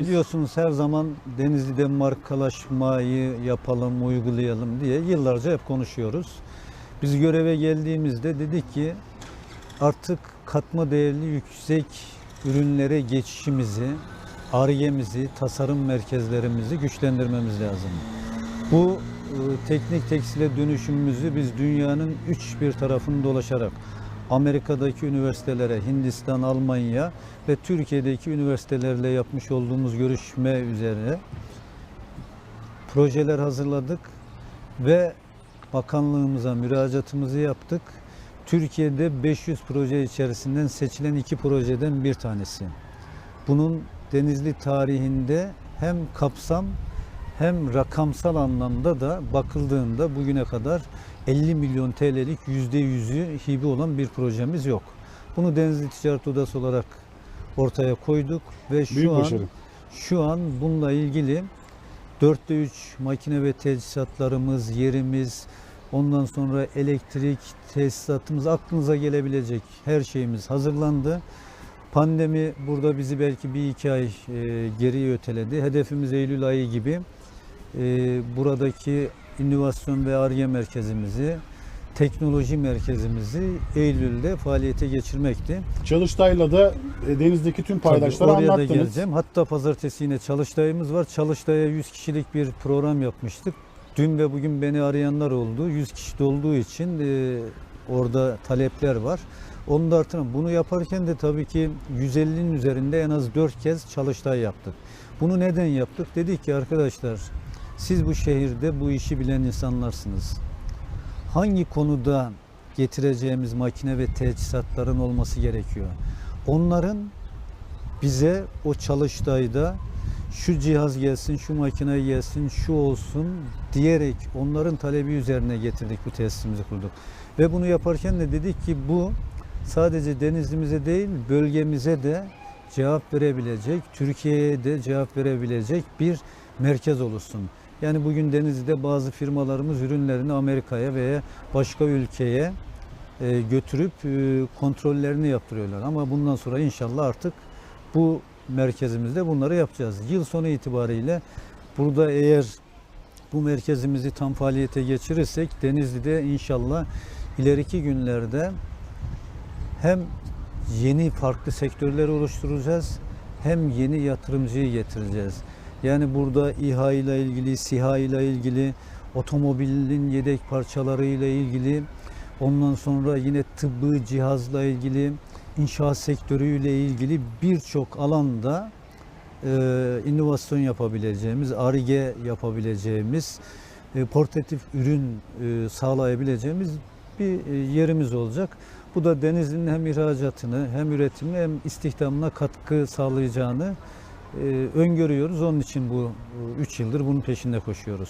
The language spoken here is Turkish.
Biliyorsunuz her zaman Denizli'de markalaşmayı yapalım, uygulayalım diye yıllarca hep konuşuyoruz. Biz göreve geldiğimizde dedik ki artık katma değerli yüksek ürünlere geçişimizi, ARGE'mizi, tasarım merkezlerimizi güçlendirmemiz lazım. Bu e, teknik tekstile dönüşümümüzü biz dünyanın üç bir tarafını dolaşarak Amerika'daki üniversitelere, Hindistan, Almanya ve Türkiye'deki üniversitelerle yapmış olduğumuz görüşme üzerine projeler hazırladık ve bakanlığımıza müracaatımızı yaptık. Türkiye'de 500 proje içerisinden seçilen iki projeden bir tanesi. Bunun Denizli tarihinde hem kapsam hem rakamsal anlamda da bakıldığında bugüne kadar 50 milyon TL'lik %100'ü hibe olan bir projemiz yok. Bunu Denizli Ticaret Odası olarak ortaya koyduk ve şu Büyük an başarı. şu an bununla ilgili 4'te 3 makine ve teçhizatlarımız, yerimiz, ondan sonra elektrik tesisatımız aklınıza gelebilecek her şeyimiz hazırlandı. Pandemi burada bizi belki bir iki ay e, geriye öteledi. Hedefimiz Eylül ayı gibi buradaki inovasyon ve ARGE merkezimizi, teknoloji merkezimizi Eylül'de faaliyete geçirmekti. Çalıştay'la da e, denizdeki tüm paydaşlara Tabii oraya da anlattınız. geleceğim. Hatta pazartesi yine Çalıştay'ımız var. Çalıştay'a 100 kişilik bir program yapmıştık. Dün ve bugün beni arayanlar oldu. 100 kişi de olduğu için e, orada talepler var. Onu da artıralım. Bunu yaparken de tabii ki 150'nin üzerinde en az 4 kez Çalıştay yaptık. Bunu neden yaptık? Dedik ki arkadaşlar siz bu şehirde bu işi bilen insanlarsınız. Hangi konuda getireceğimiz makine ve teçhizatların olması gerekiyor? Onların bize o çalıştayda şu cihaz gelsin, şu makine gelsin, şu olsun diyerek onların talebi üzerine getirdik bu tesisimizi kurduk. Ve bunu yaparken de dedik ki bu sadece Denizli'mize değil bölgemize de cevap verebilecek, Türkiye'ye de cevap verebilecek bir merkez oluşsun. Yani bugün Denizli'de bazı firmalarımız ürünlerini Amerika'ya veya başka ülkeye e, götürüp e, kontrollerini yaptırıyorlar. Ama bundan sonra inşallah artık bu merkezimizde bunları yapacağız. Yıl sonu itibariyle burada eğer bu merkezimizi tam faaliyete geçirirsek Denizli'de inşallah ileriki günlerde hem yeni farklı sektörler oluşturacağız hem yeni yatırımcıyı getireceğiz. Yani burada İHA ile ilgili, SİHA ile ilgili, otomobilin yedek parçaları ile ilgili, ondan sonra yine tıbbi cihazla ilgili, inşaat sektörüyle ilgili birçok alanda e, inovasyon yapabileceğimiz, ARGE yapabileceğimiz, e, portatif ürün e, sağlayabileceğimiz bir e, yerimiz olacak. Bu da Denizli'nin hem ihracatını hem üretimini hem istihdamına katkı sağlayacağını öngörüyoruz. Onun için bu 3 yıldır bunun peşinde koşuyoruz.